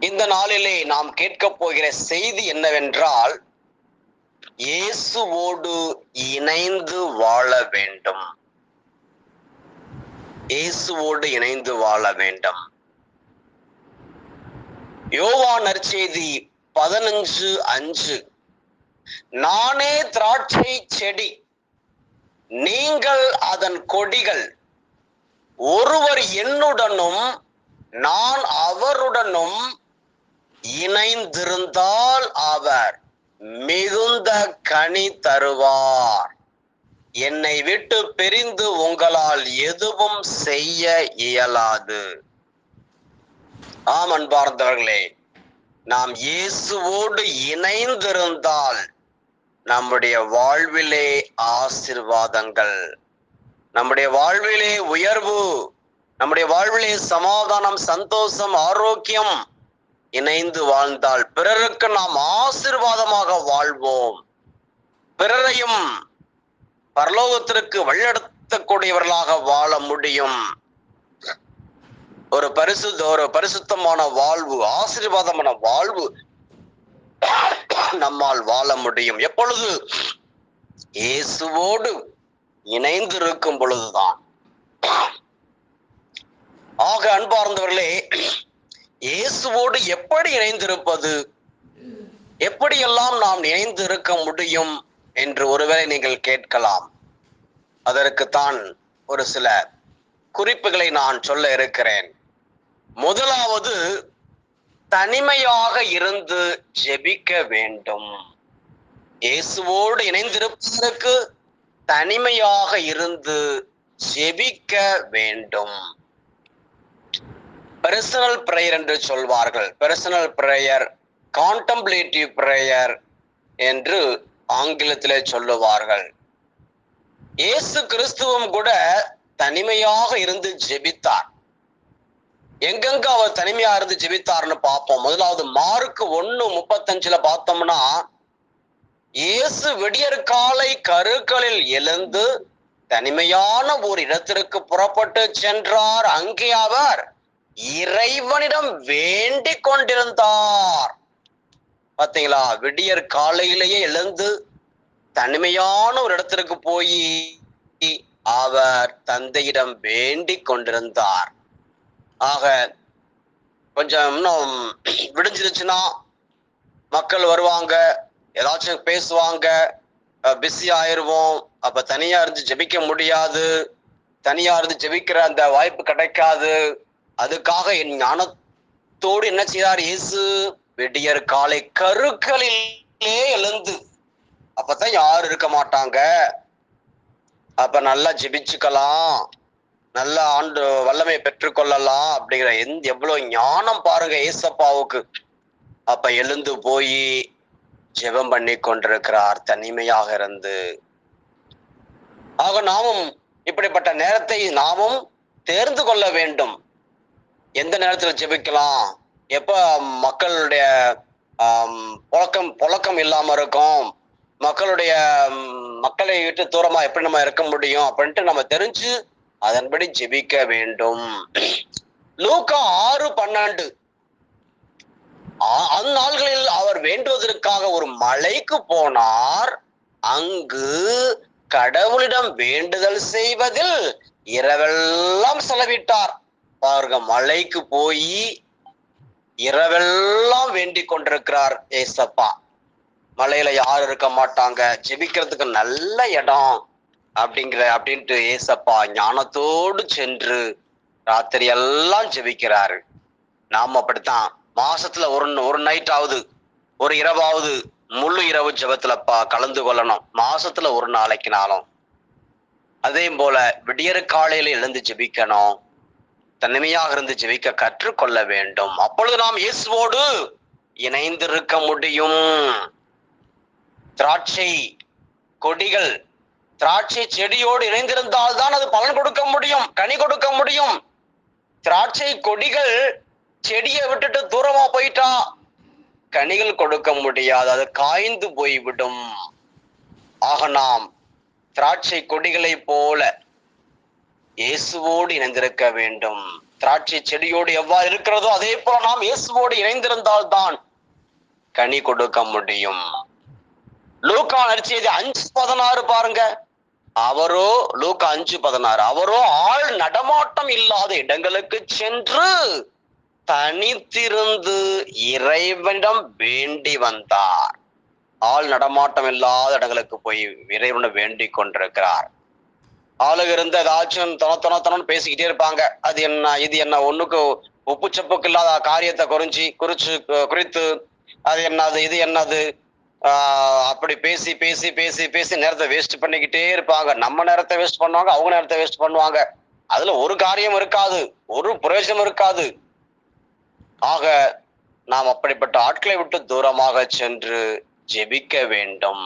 இந்த நாளிலே நாம் கேட்கப் போகிற செய்தி என்னவென்றால் இயேசுவோடு இணைந்து வாழ வேண்டும். இயேசுவோடு இணைந்து வாழ வேண்டும். யோவா நற்செய்தி பதினஞ்சு அஞ்சு. நானே திராட்சை செடி நீங்கள் அதன் கொடிகள். ஒருவர் என்னுடனும் நான் அவருடனும் இணைந்திருந்தால் அவர் மிகுந்த கனி தருவார். என்னை விட்டு பிரிந்து உங்களால் எதுவும் செய்ய இயலாது. ஆம் அன்பார்ந்தவர்களே நாம் இயேசுவோடு இணைந்திருந்தால் நம்முடைய வாழ்விலே ஆசிர்வாதங்கள் நம்முடைய வாழ்விலே உயர்வு நம்முடைய வாழ்விலே சமாதானம் சந்தோஷம் ஆரோக்கியம் இணைந்து வாழ்ந்தால் பிறருக்கு நாம் ஆசிர்வாதமாக வாழ்வோம். பிறரையும் பரலோகத்திற்கு வழிநடத்தக்கூடியவர்களாக வாழ முடியும். ஒரு பரிசுத்த ஒரு பரிசுத்தமான வாழ்வு ஆசீர்வாதமான வாழ்வு நம்மால் வாழ முடியும். எப்பொழுது? இயேசுவோடு இணைந்து இருக்கும் பொழுதுதான். ஆக அன்பார்ந்தவர்களே இயேசுவோடு எப்படி இணைந்திருப்பது? எப்படியெல்லாம் நாம் இணைந்து இருக்க முடியும் என்று ஒருவேளை நீங்கள் கேட்கலாம். அதற்குத்தான் ஒரு சில குறிப்புகளை நான் சொல்ல இருக்கிறேன். முதலாவது தனிமையாக இருந்து ஜெபிக்க வேண்டும். இயேசுவோடு இணைந்திருப்பதற்கு தனிமையாக இருந்து ஜெபிக்க வேண்டும். பெர்சனல் ப்ரேயர் என்று சொல்வார்கள். பெர்சனல் ப்ரேயர் கான்டம்ப்ளேட்டிவ் ப்ரேயர் என்று ஆங்கிலத்திலே சொல்லுவார்கள். இயேசு கிறிஸ்துவும் கூட தனிமையாக இருந்து ஜெபித்தார். எங்கெங்க அவர் தனிமையா இருந்து ஜெபித்தார்னு பார்ப்போம். முதலாவது மார்க்கு ஒன்னு முப்பத்தஞ்சுல பார்த்தோம்னா இயேசு விடியற் காலை கருக்களில் எழுந்து தனிமையான ஒரு இடத்திற்கு புறப்பட்டு சென்றார். அங்கே அவர் இறைவனிடம் வேண்டிக் கொண்டிருந்தார். பாத்தீங்களா? விடியற் காலையிலேயே எழுந்து தனிமையான ஒரு இடத்திற்கு போய் அவர் தந்தையிடம் வேண்டிக் கொண்டிருந்தார். ஆக கொஞ்சம் இன்னும் விடிஞ்சிருச்சுன்னா மக்கள் வருவாங்க ஏதாச்சும் பேசுவாங்க பிஸி ஆயிடுவோம் அப்ப தனியா இருந்து ஜெபிக்க முடியாது தனியா இருந்து ஜெபிக்கிற அந்த வாய்ப்பு கிடைக்காது அதுக்காக என் ஞானத்தோடு என்ன செய்தார்? இயேசு விடியற் காலை கருக்களிலே எழுந்து அப்பதான் யாரும் இருக்க மாட்டாங்க. அப்ப நல்லா ஜெபிச்சுக்கலாம் நல்ல ஆண்டு வல்லமை பெற்றுக்கொள்ளலாம் அப்படிங்கிற எந்த எவ்வளவு ஞானம் பாருங்க ஏசப்பாவுக்கு. அப்ப எழுந்து போய் ஜெபம் பண்ணி கொண்டிருக்கிறார் தனிமையாக இருந்து. ஆக நாமும் இப்படிப்பட்ட நேரத்தை நாமும் தேர்ந்து கொள்ள வேண்டும். எந்த நேரத்தில் ஜெபிக்கலாம்? எப்ப மக்களுடைய புழக்கம் புழக்கம் இல்லாம இருக்கும்? மக்களுடைய மக்களை விட்டு தூரமா எப்படி நம்ம இருக்க முடியும்? அப்படின்ட்டு நம்ம தெரிஞ்சு அதன்படி ஜெபிக்க வேண்டும். லூக்கா ஆறு பன்னெண்டு. அந்நாள்களில் அவர் வேண்டுவதற்காக ஒரு மலைக்கு போனார். அங்கு கடவுளிடம் வேண்டுதல் செய்வதில் இரவெல்லாம் செலவிட்டார். பாருங்க மலைக்கு போய் இரவெல்லாம் வேண்டிக் கொண்டிருக்கிறார் ஏசப்பா. மலையில யாரும் இருக்க மாட்டாங்க. ஜெபிக்கிறதுக்கு நல்ல இடம் அப்படிங்கிற அப்படின்ட்டு ஏசப்பா ஞானத்தோடு சென்று ராத்திரி எல்லாம் ஜெபிக்கிறாரு. நாம் அப்படித்தான். மாசத்துல ஒரு ஒரு நைட் ஆகுது ஒரு இரவாவது முழு இரவு ஜபத்துலப்பா கலந்து கொள்ளணும். மாசத்துல ஒரு நாளைக்குனாலும். அதே போல விடியற் காலையில எழுந்து ஜெபிக்கணும். தனிமையாக இருந்து ஜெபிக்க கற்றுக்கொள்ள வேண்டும். அப்பொழுது நாம் இயேசுவோடு இணைந்திருக்க முடியும். திராட்சை கொடிகள் திராட்சை செடியோடு இணைந்திருந்தால் தான் அது பலன் கொடுக்க முடியும் கனி கொடுக்க முடியும். திராட்சை கொடிகள் செடியை விட்டுட்டு தூரமா போயிட்டா கனிகள் கொடுக்க முடியாது அது காய்ந்து போய்விடும். ஆக நாம் திராட்சை கொடிகளை போல இயேசுவோடு இணைந்திருக்க வேண்டும். திராட்சை செடியோடு எவ்வாறு இருக்கிறதோ அதே போல நாம் இயேசுவோடு இணைந்திருந்தால் தான் கனி கொடுக்க முடியும். லூக்கா நடிச்சது அஞ்சு பதினாறு பாருங்க. அவரோ லூக்கா அஞ்சு பதினாறு அவரோ ஆள் நடமாட்டம் இல்லாத இடங்களுக்கு சென்று தனித்திருந்து இறைவனிடம் வேண்டி வந்தார். ஆள் நடமாட்டம் இல்லாத இடங்களுக்கு போய் இறைவனை வேண்டிக் கொண்டிருக்கிறார். ஆளுக இருந்து ஏதாச்சும் தொண தொண தொணன்னு பேசிக்கிட்டே இருப்பாங்க. அது என்ன இது என்ன ஒண்ணுக்கு உப்பு செப்புக்கு இல்லாத காரியத்தை குறிஞ்சி குறிச்சு குறித்து அது என்னது இது என்னது அப்படி பேசி பேசி பேசி பேசி நேரத்தை வேஸ்ட் பண்ணிக்கிட்டே இருப்பாங்க. நம்ம நேரத்தை வேஸ்ட் பண்ணுவாங்க அவங்க நேரத்தை வேஸ்ட் பண்ணுவாங்க. அதுல ஒரு காரியம் இருக்காது ஒரு பிரயோஜனம் இருக்காது. ஆக நாம் அப்படிப்பட்ட ஆட்களை விட்டு தூரமாக சென்று ஜெபிக்க வேண்டும்.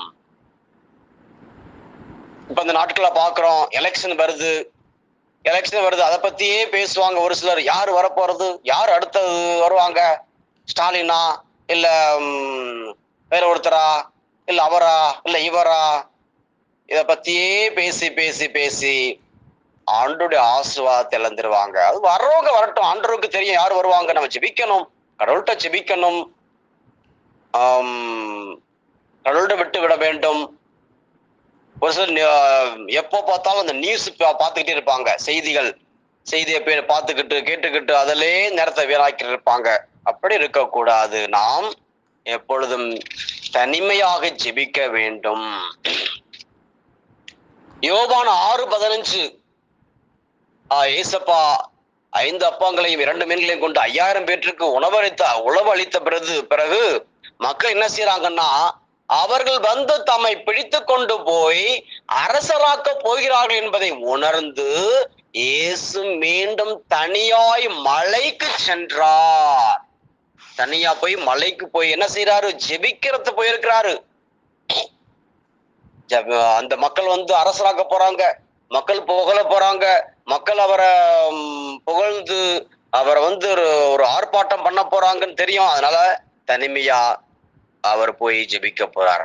இப்ப இந்த நாட்களை பாக்குறோம் எலெக்ஷன் வருது. எலெக்ஷன் வருது அதை பத்தியே பேசுவாங்க ஒரு சிலர். யார் வரப்போறது? யார் அடுத்தது வருவாங்க? ஸ்டாலினா இல்ல வேற ஒருத்தரா? இல்ல அவரா? இல்ல இவரா? இத பத்தியே பேசி பேசி பேசி ஆண்டுடைய ஆசிர்வாதத்தை இழந்துருவாங்க. அது வர்றவங்க வரட்டும். ஆண்டவருக்கு தெரியும் யார் வருவாங்க நம்ம ஜெபிக்கணும். கடவுள்கிட்ட ஜெபிக்கணும். கடவுள்கிட்ட விட்டு விட வேண்டும். ஒரு சிலர் எப்போ பார்த்தாலும் அந்த நியூஸ் பார்த்துக்கிட்டே இருப்பாங்க. செய்திகள் செய்தியை பே பார்த்துக்கிட்டு கேட்டுக்கிட்டு அதிலே நேரத்தை வீணாக்கி இருப்பாங்க. அப்படி இருக்கக்கூடாது. நாம் எப்பொழுதும் தனிமையாக ஜெபிக்க வேண்டும். யோபான ஆறு பதினஞ்சு. ஏசப்பா ஐந்து அப்பங்களையும் இரண்டு மீன்களையும் கொண்டு ஐயாயிரம் பேற்றுக்கு உணவளித்த உணவு அளித்த பிறகு பிறகு மக்கள் என்ன செய்யறாங்கன்னா அவர்கள் வந்து தம்மை பிடித்து கொண்டு போய் அரசராக்க போகிறார்கள் என்பதை உணர்ந்து இயேசு மீண்டும் தனியாய் மலைக்கு சென்றார். தனியா போய் மலைக்கு போய் என்ன செய்யறாரு ஜெபிக்கிறது போயிருக்கிறாரு. ஜெப- அந்த மக்கள் வந்து அரசராக்க போறாங்க. மக்கள் புகழ போறாங்க. மக்கள் அவரை புகழ்ந்து அவரை வந்து ஒரு ஒரு ஆர்ப்பாட்டம் பண்ண போறாங்கன்னு தெரியும். அதனால தனிமையா அவர் போய் ஜெபிக்க போறார்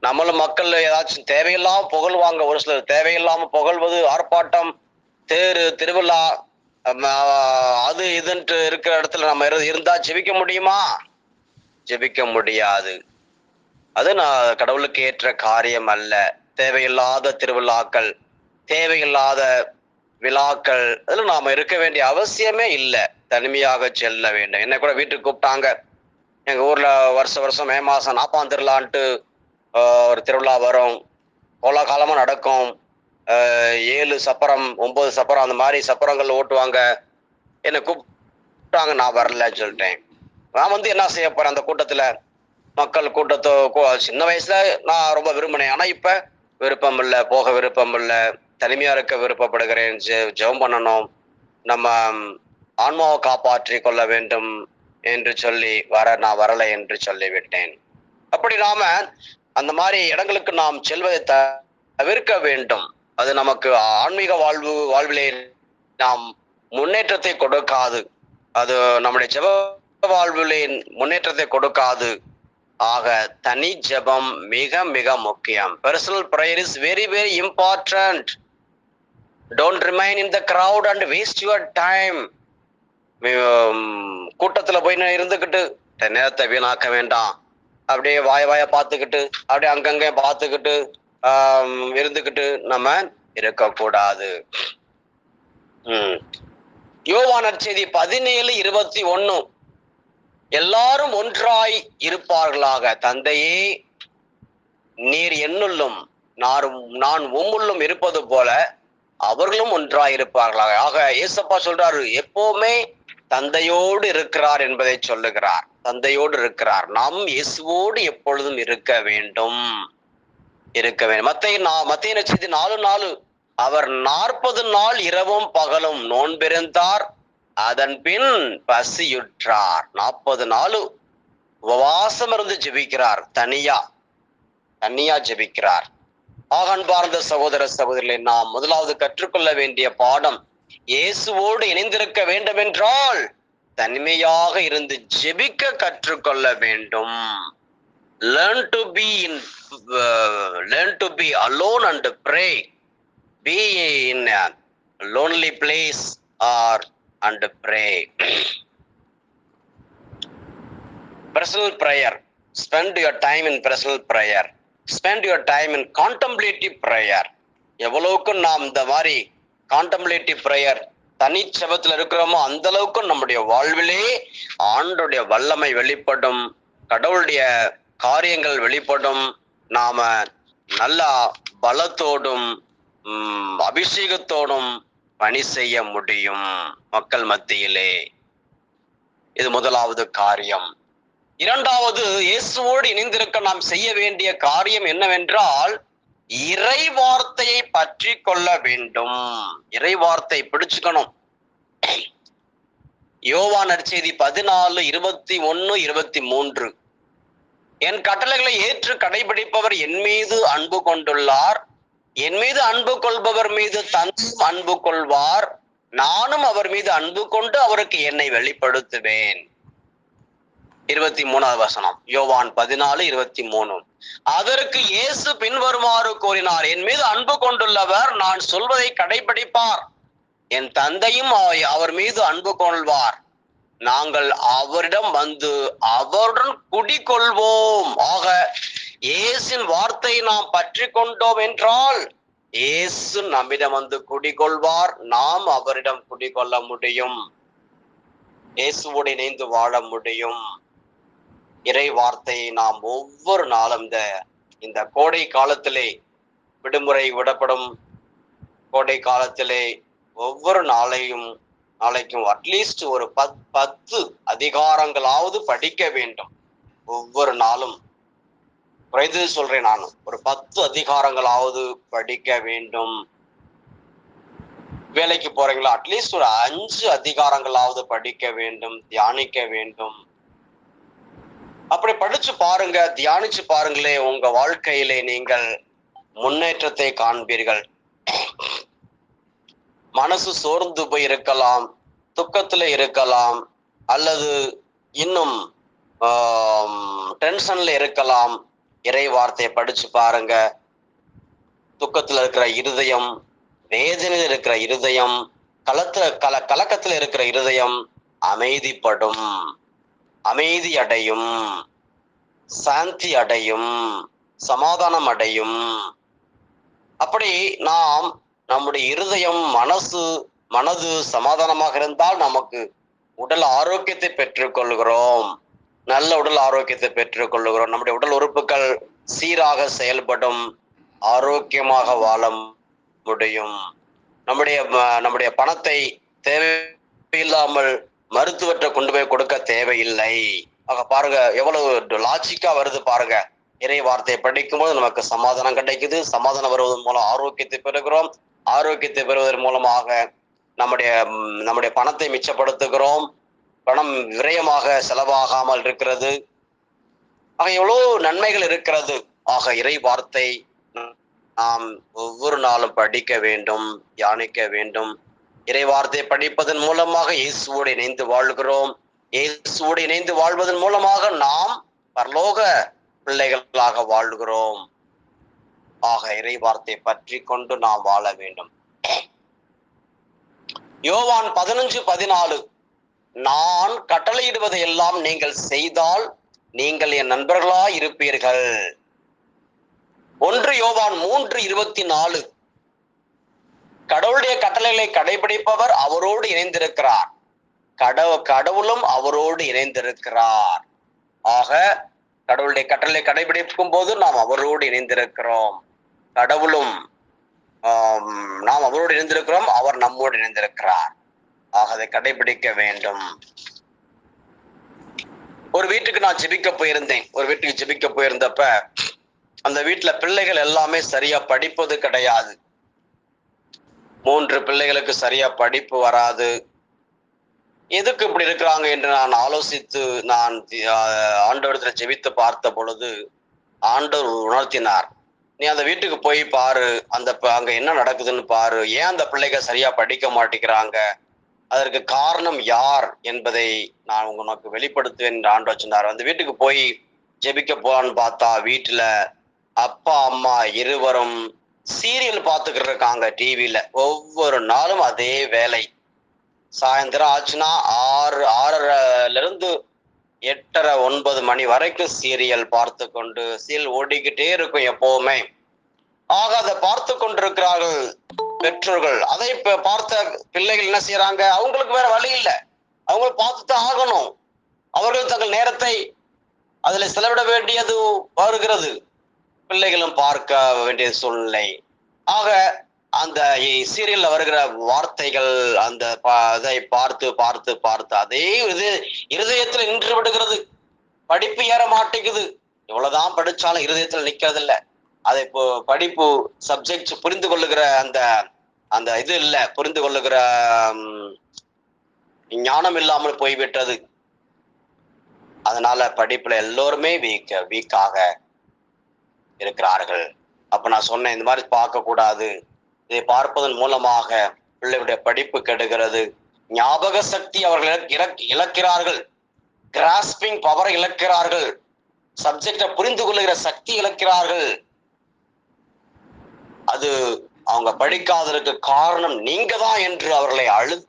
நம்மளும் மக்கள் ஏதாச்சும் தேவையில்லாம புகழ்வாங்க ஒரு சிலர் தேவையில்லாம புகழ்வது ஆர்ப்பாட்டம் தேரு திருவிழா அது இதுன்ட்டு இருக்கிற இடத்துல நம்ம இருந்தா ஜெபிக்க முடியுமா? ஜெபிக்க முடியாது. அது நான் கடவுளுக்கு ஏற்ற காரியம் அல்ல. தேவையில்லாத திருவிழாக்கள் தேவையில்லாத விழாக்கள் அதில் நாம இருக்க வேண்டிய அவசியமே இல்லை. தனிமையாக செல்ல வேண்டும். என்ன கூட வீட்டுக்கு கூப்பிட்டாங்க. எங்க ஊர்ல வருஷ வருஷம் மே மாசம் நாப்பாம் திருவிழான்ட்டு ஒரு திருவிழா வரும். கோலாகாலமா நடக்கும்? ஏழு சப்பரம் ஒன்பது சப்பரம் அந்த மாதிரி சப்பரங்கள் ஓட்டுவாங்க. என்னை கூப்பிட்டாங்க நான் வரலன்னு சொல்லிட்டேன். நான் வந்து என்ன செய்ய போறேன் அந்த கூட்டத்துல? மக்கள் கூட்டத்தை கூ- சின்ன வயசுல நான் ரொம்ப விரும்பினேன். ஆனா இப்ப விருப்பம் இல்லை போக விருப்பம் இல்லை. தனிமையா இருக்க விருப்பப்படுகிறேன். ஜெ- ஜெபம் பண்ணணும். நம்ம ஆன்மாவை காப்பாற்றி கொள்ள வேண்டும். என்று சொல்லி வர நான் வரலை என்று சொல்லிவிட்டேன். அப்படி நாம அந்த மாதிரி இடங்களுக்கு நாம் செல்வதை தவிர்க்க வேண்டும். அது நமக்கு ஆன்மீக வாழ்வு வாழ்விலே நாம் முன்னேற்றத்தை கொடுக்காது. அது நம்முடைய ஜெப வாழ்விலே முன்னேற்றத்தை கொடுக்காது. ஆக தனி ஜெபம் மிக மிக முக்கியம். Personal prayer is very very important don't remain in the crowd and waste your time கூட்டத்துல போய் இருந்துக்கிட்டு நேரத்தை வீணாக்க வேண்டாம். அப்படியே வாய வாய பார்த்துக்கிட்டு அப்படியே அங்கங்கே பார்த்துக்கிட்டு இருந்துக்கிட்டு நம்ம இருக்கக்கூடாது. ம். செய்தி பதினேழு இருபத்தி ஒண்ணு எல்லாரும் ஒன்றாய் இருப்பார்களாக தந்தையே நீர் என்னுள்ளும் நான் உம்முள்ளும் இருப்பது போல அவர்களும் ஒன்றாய் இருப்பார்களாக. ஆக ஏசப்பா சொல்றாரு எப்பவுமே தந்தையோடு இருக்கிறார் என்பதை சொல்லுகிறார். தந்தையோடு இருக்கிறார். நாம் இயேசுவோடு எப்பொழுதும் இருக்க வேண்டும். இருக்க வேண்டும். மத்திய நா- மத்திய நட்சத்திர நாலு நாலு. அவர் நாற்பது நாள் இரவும் பகலும் நோன்பிருந்தார் அதன் பின் பசியுற்றார். நாற்பது நாள் உபவாசம் இருந்து ஜெபிக்கிறார். தனியா தனியா ஜெபிக்கிறார். ஆகன் பார்ந்த சகோதர சகோதரிகளை நாம் முதலாவது கற்றுக்கொள்ள வேண்டிய பாடம் இயேசுவோடு இணைந்திருக்க வேண்டும் என்றால் தனிமையாக இருந்து ஜெபிக்க கற்றுக்கொள்ள வேண்டும் learn to be in learn to be alone and pray be in lonely place or and pray personal prayer spend your time in personal prayer spend your time in contemplative prayer எவ்வளவுக்கும் நாம் இந்த மாதிரி contemplative prayer தனிச்சபத்தில் இருக்கிறோமோ அந்த அளவுக்கு நம்முடைய வாழ்விலே ஆண்டுடைய வல்லமை வெளிப்படும் கடவுளுடைய காரியங்கள் வெளிப்படும். நாம நல்லா பலத்தோடும் அபிஷேகத்தோடும் பணி செய்ய முடியும் மக்கள் மத்தியிலே. இது முதலாவது காரியம். இரண்டாவது இயேசுவோடு இணைந்திருக்க நாம் செய்ய வேண்டிய காரியம் என்னவென்றால் இறை வார்த்தையை பற்றி கொள்ள வேண்டும். இறை வார்த்தை பிடிச்சுக்கணும். யோவான் நற்செய்தி பதினாலு இருபத்தி ஒன்னு இருபத்தி மூன்று. என் கட்டளைகளை ஏற்று கடைபிடிப்பவர் என் மீது அன்பு கொண்டுள்ளார். என் மீது அன்பு கொள்பவர் மீது தந்தும் அன்பு கொள்வார். நானும் அவர் மீது அன்பு கொண்டு அவருக்கு என்னை வெளிப்படுத்துவேன். இருபத்தி மூணாவது வசனம். யோவான் பதினாலு இருபத்தி மூணு. அதற்கு இயேசு பின்வருமாறு கூறினார் என் மீது அன்பு கொண்டுள்ளவர் நான் சொல்வதை கடைபிடிப்பார். என் தந்தையும் அவர் மீது அன்பு கொள்வார். நாங்கள் அவரிடம் வந்து அவருடன் குடிக்கொள்வோம் ஆக இயேசின் வார்த்தையை நாம் பற்றி கொண்டோம் என்றால் இயேசு நம்மிடம் வந்து குடிகொள்வார். நாம் அவரிடம் குடிகொள்ள முடியும். இயேசுவோடு இணைந்து வாழ முடியும். இறை வார்த்தையை நாம் ஒவ்வொரு நாளும் இந்த இந்த கோடை காலத்திலே விடுமுறை விடப்படும். கோடை காலத்திலே ஒவ்வொரு நாளையும் நாளைக்கும் அட்லீஸ்ட் ஒரு பத் பத்து அதிகாரங்களாவது படிக்க வேண்டும். ஒவ்வொரு நாளும். குறைந்தது சொல்றேன் நான். ஒரு பத்து அதிகாரங்களாவது படிக்க வேண்டும். வேலைக்கு போறீங்களா? அட்லீஸ்ட் ஒரு அஞ்சு அதிகாரங்களாவது படிக்க வேண்டும் தியானிக்க வேண்டும். அப்படி படிச்சு பாருங்க தியானிச்சு பாருங்களே உங்க வாழ்க்கையிலே நீங்கள் முன்னேற்றத்தை காண்பீர்கள். மனசு சோர்ந்து போய் இருக்கலாம் துக்கத்துல இருக்கலாம் அல்லது இன்னும் டென்ஷன்ல இருக்கலாம். இறை வார்த்தையை படிச்சு பாருங்க. துக்கத்துல இருக்கிற இருதயம் வேதனையில் இருக்கிற இருதயம் கலத்துல கல கலக்கத்துல இருக்கிற இருதயம் அமைதிப்படும். அமைதி அடையும் சாந்தி அடையும் சமாதானம் அடையும் அப்படி நாம் நம்முடைய இருதயம் மனசு மனது சமாதானமாக இருந்தால் நமக்கு உடல் ஆரோக்கியத்தை பெற்றுக்கொள்கிறோம். நல்ல உடல் ஆரோக்கியத்தை பெற்றுக்கொள்கிறோம். நம்முடைய உடல் உறுப்புகள் சீராக செயல்படும் ஆரோக்கியமாக வாழ முடியும். நம்முடைய நம்முடைய பணத்தை தேவையில்லாமல் மருத்துவத்தை கொண்டு போய் கொடுக்க தேவையில்லை. ஆக பாருங்க எவ்வளவு லாஜிக்கா வருது பாருங்க. இறை வார்த்தையை படிக்கும்போது நமக்கு சமாதானம் கிடைக்குது. சமாதானம் வருவதன் மூலம் ஆரோக்கியத்தை பெறுகிறோம். ஆரோக்கியத்தை பெறுவதன் மூலமாக நம்முடைய நம்முடைய பணத்தை மிச்சப்படுத்துகிறோம். பணம் விரயமாக செலவாகாமல் இருக்கிறது. ஆக எவ்வளவு நன்மைகள் இருக்கிறது. ஆக இறை வார்த்தை நாம் ஒவ்வொரு நாளும் படிக்க வேண்டும் தியானிக்க வேண்டும். இறைவார்த்தை படிப்பதன் மூலமாக இயேசுவோடு இணைந்து வாழ்கிறோம். இயேசுவோடு இணைந்து வாழ்வதன் மூலமாக நாம் பரலோக பிள்ளைகளாக வாழ்கிறோம். ஆக இறைவார்த்தை பற்றி கொண்டு நாம் வாழ வேண்டும். யோவான் பதினஞ்சு பதினாலு. நான் கட்டளையிடுவதை எல்லாம் நீங்கள் செய்தால் நீங்கள் என் நண்பர்களா இருப்பீர்கள் ஒன்று யோவான் மூன்று இருபத்தி நாலு. கடவுளுடைய கட்டளைகளை கடைபிடிப்பவர் அவரோடு இணைந்திருக்கிறார். கடவு கடவுளும் அவரோடு இணைந்திருக்கிறார். ஆக கடவுளுடைய கட்டளை கடைபிடிக்கும் போது நாம் அவரோடு இணைந்திருக்கிறோம். கடவுளும் நாம் அவரோடு இணைந்திருக்கிறோம் அவர் நம்மோடு இணைந்திருக்கிறார். ஆக அதை கடைபிடிக்க வேண்டும். ஒரு வீட்டுக்கு நான் ஜெபிக்க போயிருந்தேன். ஒரு வீட்டுக்கு ஜெபிக்க போயிருந்தப்ப அந்த வீட்டுல பிள்ளைகள் எல்லாமே சரியா படிப்பது கிடையாது. மூன்று பிள்ளைகளுக்கு சரியா படிப்பு வராது. எதுக்கு இப்படி இருக்கிறாங்க என்று நான் ஆலோசித்து நான் ஆண்டவரத்தில் ஜெபித்து பார்த்த பொழுது ஆண்டவர் உணர்த்தினார். நீ அந்த வீட்டுக்கு போய் பாரு அந்த ப- அங்க என்ன நடக்குதுன்னு பாரு. ஏன் அந்த பிள்ளைகள் சரியா படிக்க மாட்டேங்கிறாங்க? அதற்கு காரணம் யார் என்பதை நான் உனக்கு வெளிப்படுத்துவேன் என்று ஆண்டு வச்சிருந்தார் அந்த வீட்டுக்கு போய் ஜெபிக்க போலான்னு பார்த்தா வீட்டுல அப்பா அம்மா இருவரும் சீரியல் பார்த்துக்கிட்டு இருக்காங்க டிவியில ஒவ்வொரு நாளும் அதே வேலை. சாயந்தரம் ஆச்சுன்னா ஆறு ஆறரைல இருந்து எட்டரை ஒன்பது மணி வரைக்கும் சீரியல் பார்த்து கொண்டு சீரியல் ஓடிக்கிட்டே இருக்கும் எப்பவுமே. ஆக அதை பார்த்து கொண்டிருக்கிறார்கள் பெற்றோர்கள். அதை இப்ப பார்த்த பிள்ளைகள் என்ன செய்யறாங்க அவங்களுக்கு வேற வழி இல்லை. அவங்க பார்த்துதான் ஆகணும். அவர்கள் தங்கள் நேரத்தை அதுல செலவிட வேண்டியது வருகிறது. பிள்ளைகளும் பார்க்க வேண்டிய சூழ்நிலை. ஆக அந்த சீரியல்ல வருகிற வார்த்தைகள் அந்த பா- அதை பார்த்து பார்த்து பார்த்து அதே இது இருதயத்துல நின்று விடுகிறது. படிப்பு ஏற மாட்டேங்குது. எவ்வளவுதான் படிச்சாலும் இருதயத்துல நிக்கிறது இல்ல அதை இப்போ படிப்பு சப்ஜெக்ட் புரிந்து கொள்ளுகிற அந்த அந்த இது இல்ல. புரிந்து கொள்ளுகிற ஞானம் இல்லாமல் போய்விட்டது. அதனால படிப்புல எல்லோருமே வீக்க வீக்காக இருக்கிறார்கள். அப்ப நான் சொன்னேன் இந்த மாதிரி பார்க்க கூடாது இதை பார்ப்பதன் மூலமாக பிள்ளைகளுடைய படிப்பு கெடுகிறது. ஞாபக சக்தி அவர்கள் இழக்- இழக்கிறார்கள். Grasping power இழக்கிறார்கள். சப்ஜெக்டை புரிந்து கொள்ளுகிற சக்தி இழக்கிறார்கள். அது அவங்க படிக்காததற்கு காரணம் நீங்க தான் என்று அவர்களை அழு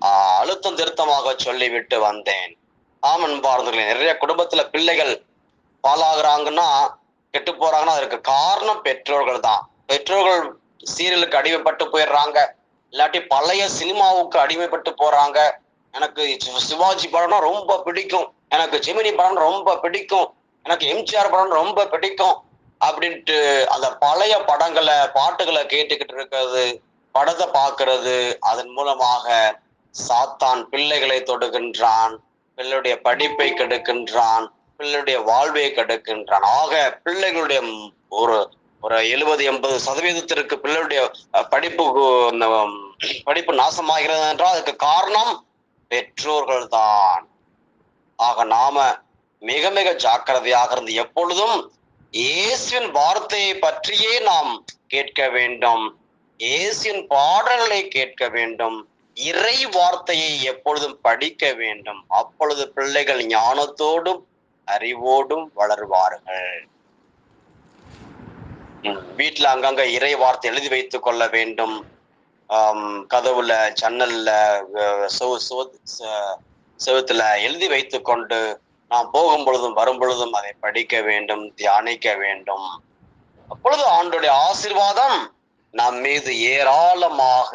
அழுத்தம் திருத்தமாக சொல்லிவிட்டு வந்தேன். ஆமன் பார்ந்தவர்களே நிறைய குடும்பத்துல பிள்ளைகள் பாலாகிறாங்கன்னா கெட்டு போறாங்கன்னா அதற்கு காரணம் பெற்றோர்கள் தான் பெற்றோர்கள் சீரியலுக்கு அடிமைப்பட்டு போயிடுறாங்க. இல்லாட்டி பழைய சினிமாவுக்கு அடிமைப்பட்டு போறாங்க. எனக்கு சிவாஜி படம்னா ரொம்ப பிடிக்கும். எனக்கு ஜெமினி படம் ரொம்ப பிடிக்கும். எனக்கு எம்ஜிஆர் படம் ரொம்ப பிடிக்கும். அப்படின்ட்டு அந்த பழைய படங்களை பாட்டுகளை கேட்டுக்கிட்டு இருக்கிறது படத்தை பார்க்கறது அதன் மூலமாக சாத்தான் பிள்ளைகளை தொடுகின்றான் பிள்ளையுடைய படிப்பை கெடுக்கின்றான் பிள்ளையுடைய வாழ்வை கெடுக்கின்றான். ஆக பிள்ளைகளுடைய ஒரு ஒரு எழுபது எண்பது சதவீதத்திற்கு பிள்ளையுடைய படிப்பு படிப்பு நாசமாகிறது என்றால் அதுக்கு காரணம் பெற்றோர்கள் தான் ஆக நாம மிக மிக ஜாக்கிரதையாக இருந்து எப்பொழுதும் இயேசுவின் வார்த்தையை பற்றியே நாம் கேட்க வேண்டும். இயேசுவின் பாடல்களை கேட்க வேண்டும். இறை வார்த்தையை எப்பொழுதும் படிக்க வேண்டும். அப்பொழுது பிள்ளைகள் ஞானத்தோடும் அறிவோடும் வளருவார்கள். வீட்டுல அங்கங்க இறை வார்த்தை எழுதி வைத்துக் கொள்ள வேண்டும். கதவுல ஜன்னல்ல செவத்துல செவுத்துல எழுதி வைத்துக் கொண்டு நாம் போகும் பொழுதும் வரும் பொழுதும் அதை படிக்க வேண்டும் தியானிக்க வேண்டும். அப்பொழுது ஆண்டுடைய ஆசீர்வாதம் நம் மீது ஏராளமாக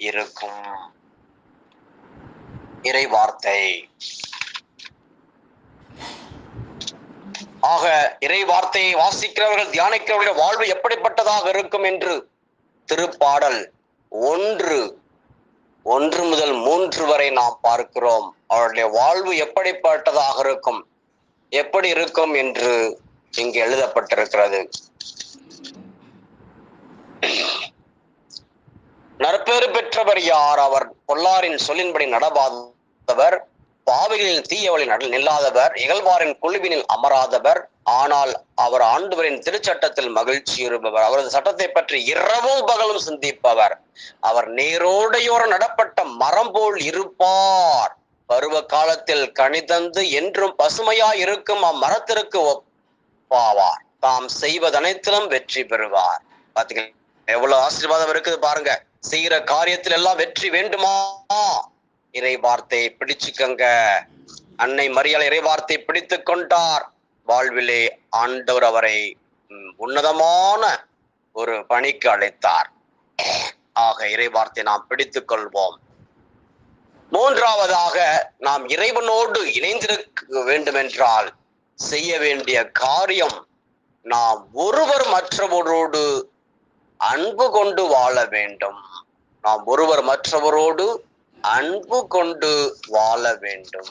இருக்கும். இறை வார்த்தை. ஆக இறை வார்த்தையை வாசிக்கிறவர்கள் தியானிக்கிறவர்கள் வாழ்வு எப்படிப்பட்டதாக இருக்கும் என்று? திருப்பாடல் ஒன்று ஒன்று முதல் மூன்று வரை நாம் பார்க்கிறோம். அவருடைய வாழ்வு எப்படிப்பட்டதாக இருக்கும்? எப்படி இருக்கும் என்று இங்கு எழுதப்பட்டிருக்கிறது. நற்பேறு பெற்றவர் யார்? அவர் பொல்லாரின் சொல்லின்படி நடவாதவர். பாவைகளின் தீயவழி நடன நில்லாதவர் இகழ்வாரின் குழுவினில் அமராதவர் ஆனால் அவர் ஆண்டவரின் திருச்சட்டத்தில் மகிழ்ச்சி இருப்பவர். அவரது சட்டத்தை பற்றி இரவும் பகலும் சிந்திப்பவர். அவர் நேரோடையோர நடப்பட்ட மரம் போல் இருப்பார். பருவ காலத்தில் கனிதந்து என்றும் பசுமையா இருக்கும் அம்மரத்திற்கு ஒப்பாவார். தாம் செய்வதனைத்திலும் வெற்றி பெறுவார். பாத்தீங்களா? எவ்வளவு ஆசீர்வாதம் இருக்குது பாருங்க. செய்யற காரியத்தில் எல்லாம் வெற்றி வேண்டுமா? இறை வார்த்தையை பிடிச்சுக்கங்க. அன்னை மறியல் இறை வார்த்தை பிடித்து கொண்டார். வாழ்விலே ஆண்டவர் அவரை உன்னதமான ஒரு பணிக்கு அழைத்தார். ஆக இறை வார்த்தை நாம் பிடித்துக் கொள்வோம். மூன்றாவதாக நாம் இறைவனோடு இணைந்திருக்க வேண்டுமென்றால் செய்ய வேண்டிய காரியம் நாம் ஒருவர் மற்றவரோடு அன்பு கொண்டு வாழ வேண்டும். நாம் ஒருவர் மற்றவரோடு அன்பு கொண்டு வாழ வேண்டும்.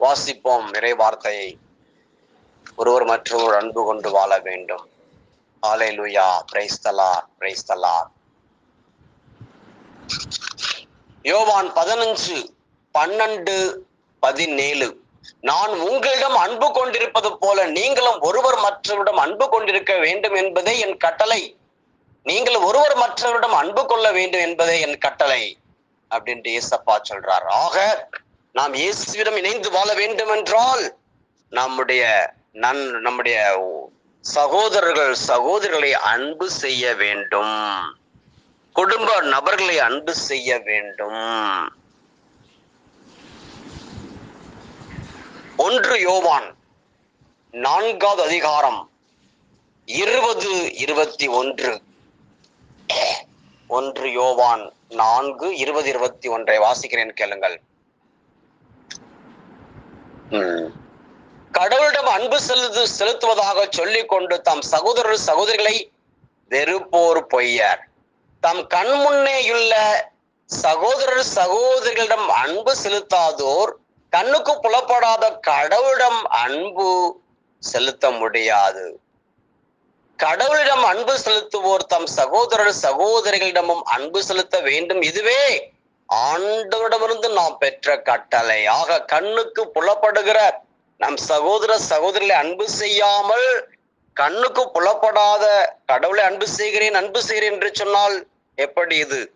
வாசிப்போம் இறை வார்த்தையை. ஒருவர் மற்றவர் அன்பு கொண்டு வாழ வேண்டும். ஆலைலுயா பிரைஸ்தலார் பிரைஸ்தலார் யோவான் பதினஞ்சு பன்னெண்டு பதினேழு. நான் உங்களிடம் அன்பு கொண்டிருப்பது போல நீங்களும் ஒருவர் மற்றவரிடம் அன்பு கொண்டிருக்க வேண்டும் என்பதே என் கட்டளை. நீங்கள் ஒருவர் மற்றவரிடம் அன்பு கொள்ள வேண்டும் என்பதே என் கட்டளை. அப்படின்ட்டு ஏசப்பா சொல்றார். ஆக நாம் இயேசுவிடம் இணைந்து வாழ வேண்டும் என்றால் நம்முடைய நன் நம்முடைய சகோதரர்கள் சகோதரிகளை அன்பு செய்ய வேண்டும். குடும்ப நபர்களை அன்பு செய்ய வேண்டும். ஒன்று யோவான் நான்காவது அதிகாரம் இருபது இருபத்தி ஒன்று. ஒன்று யோவான் நான்கு இருபது இருபத்தி ஒன்றை வாசிக்கிறேன் கேளுங்கள். கடவுளிடம் அன்பு செலுத்து செலுத்துவதாக சொல்லிக் கொண்டு தம் சகோதரர் சகோதரிகளை வெறுப்போர் பொய்யர். தம் கண் முன்னேயுள்ள சகோதரர் சகோதரிகளிடம் அன்பு செலுத்தாதோர் கண்ணுக்கு புலப்படாத கடவுளிடம் அன்பு செலுத்த முடியாது. கடவுளிடம் அன்பு செலுத்துவோர் தம் சகோதரர் சகோதரிகளிடமும் அன்பு செலுத்த வேண்டும். இதுவே ஆண்டவரிடமிருந்து நாம் பெற்ற கட்டளை ஆக கண்ணுக்கு புலப்படுகிற நம் சகோதர சகோதரிகளை அன்பு செய்யாமல் கண்ணுக்கு புலப்படாத கடவுளை அன்பு செய்கிறேன் அன்பு செய்கிறேன் என்று சொன்னால் எப்படி இது?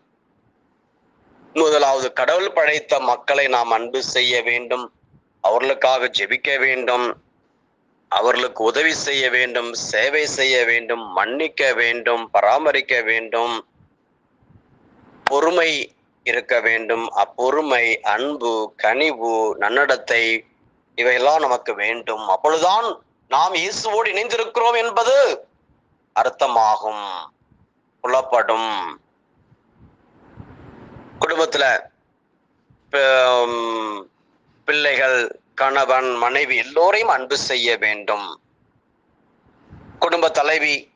முதலாவது கடவுள் படைத்த மக்களை நாம் அன்பு செய்ய வேண்டும். அவர்களுக்காக ஜெபிக்க வேண்டும். அவர்களுக்கு உதவி செய்ய வேண்டும் சேவை செய்ய வேண்டும் மன்னிக்க வேண்டும் பராமரிக்க வேண்டும். பொறுமை இருக்க வேண்டும். அப்பொறுமை அன்பு கனிவு நன்னடத்தை இவையெல்லாம் நமக்கு வேண்டும். அப்பொழுதுதான் நாம் இயேசுவோடு இணைந்திருக்கிறோம் என்பது அர்த்தமாகும். புலப்படும். குடும்பத்துல பிள்ளைகள் கணவன் மனைவி எல்லோரையும் அன்பு செய்ய வேண்டும். குடும்ப தலைவி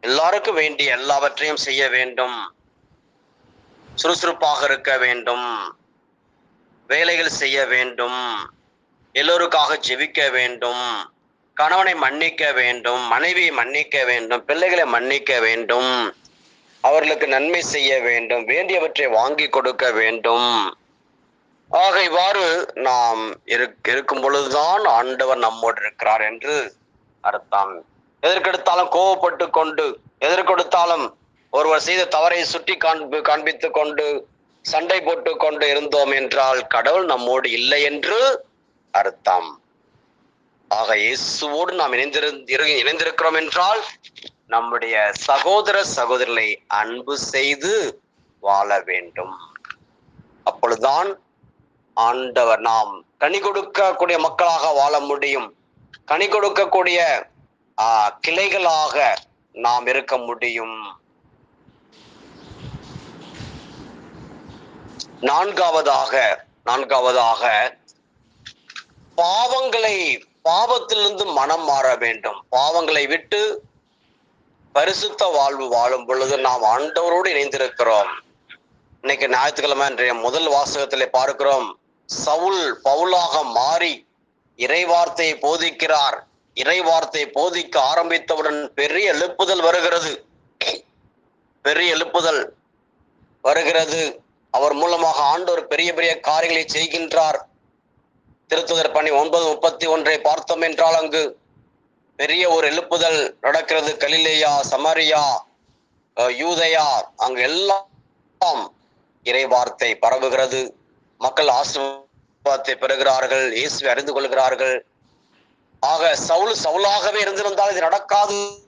எல்லாருக்கும் வேண்டிய எல்லாவற்றையும் செய்ய வேண்டும். சுறுசுறுப்பாக இருக்க வேண்டும். வேலைகள் செய்ய வேண்டும். எல்லோருக்காக ஜெபிக்க வேண்டும். கணவனை மன்னிக்க வேண்டும். மனைவியை மன்னிக்க வேண்டும். பிள்ளைகளை மன்னிக்க வேண்டும். அவர்களுக்கு நன்மை செய்ய வேண்டும். வேண்டியவற்றை வாங்கி கொடுக்க வேண்டும். ஆக இவ்வாறு நாம் இருக்- இருக்கும் பொழுதுதான் ஆண்டவர் நம்மோடு இருக்கிறார் என்று அர்த்தம். எதற்கெடுத்தாலும் கோவப்பட்டு கொண்டு எதற்கெடுத்தாலும் ஒருவர் செய்த தவறை சுட்டி காண்பி காண்பித்துக் கொண்டு சண்டை போட்டு கொண்டு இருந்தோம் என்றால் கடவுள் நம்மோடு இல்லை என்று அர்த்தம். ஆக இயேசுவோடு நாம் இணைந்திரு இணைந்திருக்கிறோம் என்றால் நம்முடைய சகோதர சகோதரிகளை அன்பு செய்து வாழ வேண்டும். அப்பொழுதுதான் ஆண்டவர் நாம் கனி கொடுக்கக்கூடிய மக்களாக வாழ முடியும். கனி கொடுக்கக்கூடிய கிளைகளாக நாம் இருக்க முடியும். நான்காவதாக நான்காவதாக பாவங்களை பாவத்திலிருந்து மனம் மாற வேண்டும். பாவங்களை விட்டு பரிசுத்த வாழ்வு வாழும் பொழுது நாம் ஆண்டவரோடு இணைந்திருக்கிறோம். இன்னைக்கு ஞாயிற்றுக்கிழமை இன்றைய முதல் வாசகத்திலே பார்க்கிறோம். சவுல் பவுலாக மாறி இறைவார்த்தையை போதிக்கிறார். இறைவார்த்தை போதிக்க ஆரம்பித்தவுடன் பெரிய எழுப்புதல் வருகிறது. பெரிய எழுப்புதல் வருகிறது. அவர் மூலமாக ஆண்டோர் பெரிய பெரிய காரியங்களை செய்கின்றார். திருத்துதர் பணி ஒன்பது முப்பத்தி ஒன்றை பார்த்தோம் என்றால் அங்கு பெரிய ஒரு எழுப்புதல் நடக்கிறது. கலிலேயா சமரியா யூதையா யூதயா அங்கு எல்லாம் இறை வார்த்தை பரவுகிறது. மக்கள் ஆசீர்வாதத்தை பெறுகிறார்கள் இயேசுவை அறிந்து கொள்கிறார்கள். ஆக சவுல் சவுலாகவே இருந்திருந்தால் இது நடக்காது.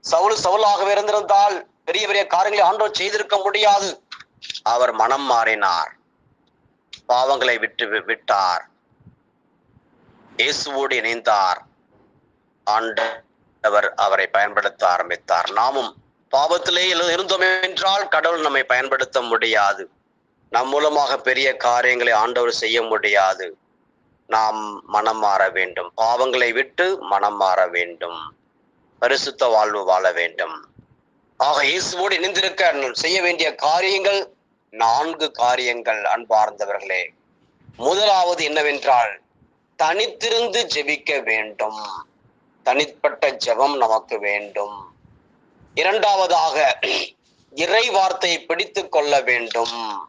சவுல் சவுலாகவே இருந்திருந்தால் பெரிய பெரிய காரியங்களை ஆண்டவர் செய்திருக்க முடியாது. அவர் மனம் மாறினார். பாவங்களை விட்டு வி- விட்டார். இயேசுவோடு இணைந்தார். ஆண்டவர் அவரை பயன்படுத்த ஆரம்பித்தார். நாமும் பாவத்திலே இரு- இருந்தோம் என்றால் கடவுள் நம்மை பயன்படுத்த முடியாது. நம் மூலமாக பெரிய காரியங்களை ஆண்டவர் செய்ய முடியாது. நாம் மனம் மாற வேண்டும். பாவங்களை விட்டு மனம் மாற வேண்டும். பரிசுத்த வாழ்வு வாழ வேண்டும். ஆக இயேசுவோடு இணைந்திருக்க செய்ய வேண்டிய காரியங்கள் நான்கு காரியங்கள் அன்பார்ந்தவர்களே. முதலாவது என்னவென்றால் தனித்திருந்து ஜெபிக்க வேண்டும். தனிப்பட்ட ஜெபம் நமக்கு வேண்டும். இரண்டாவதாக இறை வார்த்தையை பிடித்து கொள்ள வேண்டும்.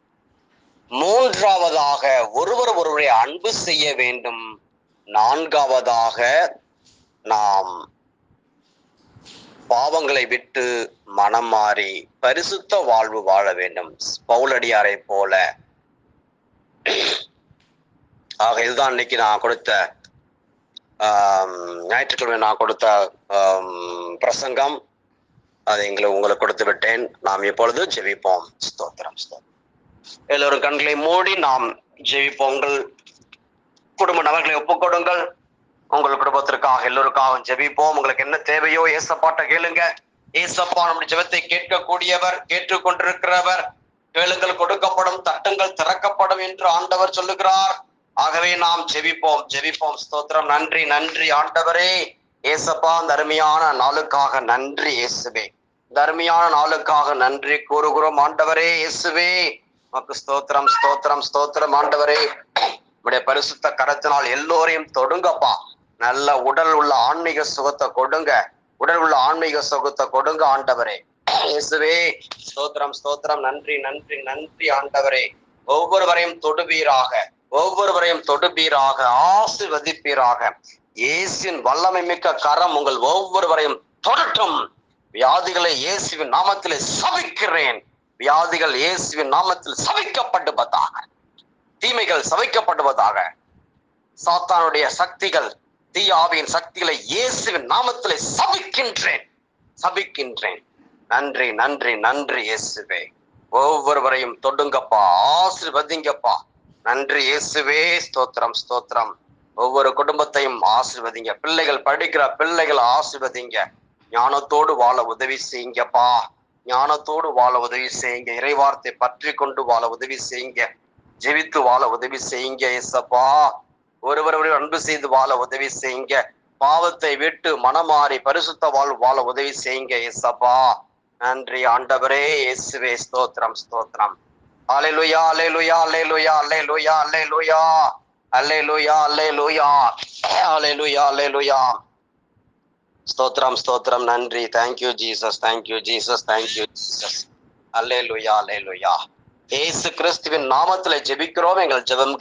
மூன்றாவதாக ஒருவர் ஒருவரை அன்பு செய்ய வேண்டும். நான்காவதாக நாம் பாவங்களை விட்டு மனம் மாறி பரிசுத்த வாழ்வு வாழ வேண்டும். பவுலடியாரை போல. ஆக இதுதான் இன்னைக்கு நான் கொடுத்த ஞாயிற்றுக்கிழமை நான் கொடுத்த பிரசங்கம். அதை எங்களை உங்களுக்கு கொடுத்து விட்டேன். நாம் இப்பொழுது ஜெபிப்போம். ஸ்தோத்திரம் ஸ்தோத்திரம். எல்லோரும் கண்களை மூடி நாம் ஜெபிப்போம் உங்கள் குடும்ப நபர்களை ஒப்புக்கொடுங்கள். உங்கள் குடும்பத்திற்காக எல்லோருக்காகவும் ஜெபிப்போம். உங்களுக்கு என்ன தேவையோ ஏசப்பாட்ட கேளுங்க. ஏசப்பா நம்முடைய ஜெபத்தை கேட்கக்கூடியவர் கேட்டுக்கொண்டிருக்கிறவர். கேளுங்கள் கொடுக்கப்படும் தட்டுங்கள் திறக்கப்படும் என்று ஆண்டவர் சொல்லுகிறார். ஆகவே நாம் ஜெபிப்போம் ஜெபிப்போம். ஸ்தோத்திரம். நன்றி நன்றி ஆண்டவரே. ஏசப்பா அந்த அருமையான நாளுக்காக நன்றி இயேசுவே. தர்மியான நாளுக்காக நன்றி கூறுகிறோம் ஆண்டவரே இயேசுவே. உமக்கு ஸ்தோத்திரம் ஸ்தோத்திரம் ஸ்தோத்திரம். ஆண்டவரே உடைய பரிசுத்த கரத்தினால் எல்லோரையும் தொடுங்கப்பா. நல்ல உடல் உள்ள ஆன்மீக சுகத்தை கொடுங்க. உடல் உள்ள ஆன்மீக சுகத்தை கொடுங்க ஆண்டவரே. இயேசுவே ஸ்தோத்திரம் ஸ்தோத்திரம். நன்றி நன்றி நன்றி ஆண்டவரே. ஒவ்வொருவரையும் தொடுவீராக. ஒவ்வொருவரையும் தொடுப்பீராக ஆசிர்வதிப்பீராக. இயேசுவின் வல்லமை மிக்க கரம் உங்கள் ஒவ்வொருவரையும் தொடட்டும். வியாதிகளை இயேசுவின் நாமத்திலே சபிக்கிறேன். வியாதிகள் இயேசுவின் நாமத்தில் சவிக்கப்படுவதாக தீமைகள் சவிக்கப்படுவதாக சாத்தானுடைய சக்திகள் தீயாவியின் சக்திகளை இயேசுவின் நாமத்திலே சபிக்கின்றேன். சபிக்கின்றேன். நன்றி நன்றி நன்றி இயேசுவே. ஒவ்வொருவரையும் தொடுங்கப்பா ஆசிர்வதிங்கப்பா. நன்றி இயேசுவே ஸ்தோத்திரம் ஸ்தோத்திரம். ஒவ்வொரு குடும்பத்தையும் ஆசிர்வதிங்க. பிள்ளைகள் படிக்கிற பிள்ளைகளை ஆசிர்வதிங்க. ஞானத்தோடு வாழ உதவி செய்யுங்கப்பா. ஞானத்தோடு வாழ உதவி செய்யுங்க. இறைவார்த்தை பற்றி கொண்டு வாழ உதவி செய்யுங்க. ஜெபித்து வாழ உதவி செய்யுங்க ஏசப்பா. ஒருவரை அன்பு செய்து வாழ உதவி செய்யுங்க. பாவத்தை விட்டு மனமாறி பரிசுத்த வாழ் வாழ உதவி செய்யுங்க ஏசப்பா. நன்றி ஆண்டவரே. இயேசுவே ஸ்தோத்திரம் ஸ்தோத்திரம். அலைலுயா அலை லுயா அலை லுயா அலை லுயா அலை லுயா ஸ்தோத்ரம் ஸ்தோத்ரம் நன்றி. Thank you Jesus thank you Jesus thank you Jesus hallelujah hallelujah ஏசு கிறிஸ்துவின் நாமத்துல ஜெபிக்கிறோம். எங்கள் ஜெபம்